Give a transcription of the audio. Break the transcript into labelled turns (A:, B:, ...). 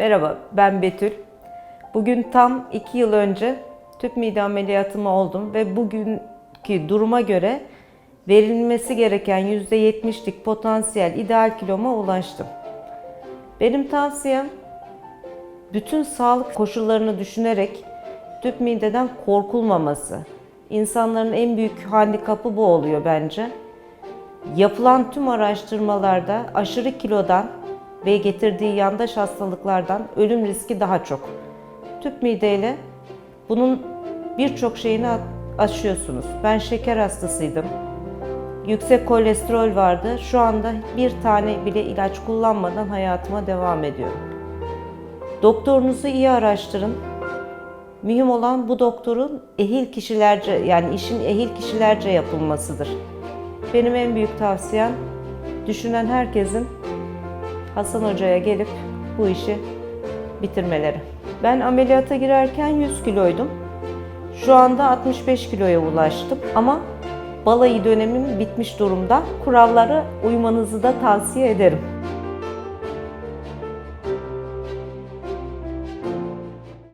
A: Merhaba, ben Betül. Bugün tam 2 yıl önce tüp mide ameliyatımı oldum ve bugünkü duruma göre verilmesi gereken %70'lik potansiyel ideal kiloma ulaştım. Benim tavsiyem bütün sağlık koşullarını düşünerek tüp mideden korkulmaması. İnsanların en büyük handikapı bu oluyor bence. Yapılan tüm araştırmalarda aşırı kilodan ve getirdiği yandaş hastalıklardan ölüm riski daha çok. Tüp mideyle bunun birçok şeyini aşıyorsunuz. Ben şeker hastasıydım. Yüksek kolesterol vardı. Şu anda bir tane bile ilaç kullanmadan hayatıma devam ediyorum. Doktorunuzu iyi araştırın. Mühim olan bu doktorun ehil kişilerce yani işin ehil kişilerce yapılmasıdır. Benim en büyük tavsiyem düşünen herkesin Hasan Hoca'ya gelip bu işi bitirmeleri. Ben ameliyata girerken 100 kiloydum. Şu anda 65 kiloya ulaştım ama balayı dönemim bitmiş durumda. Kurallara uymanızı da tavsiye ederim.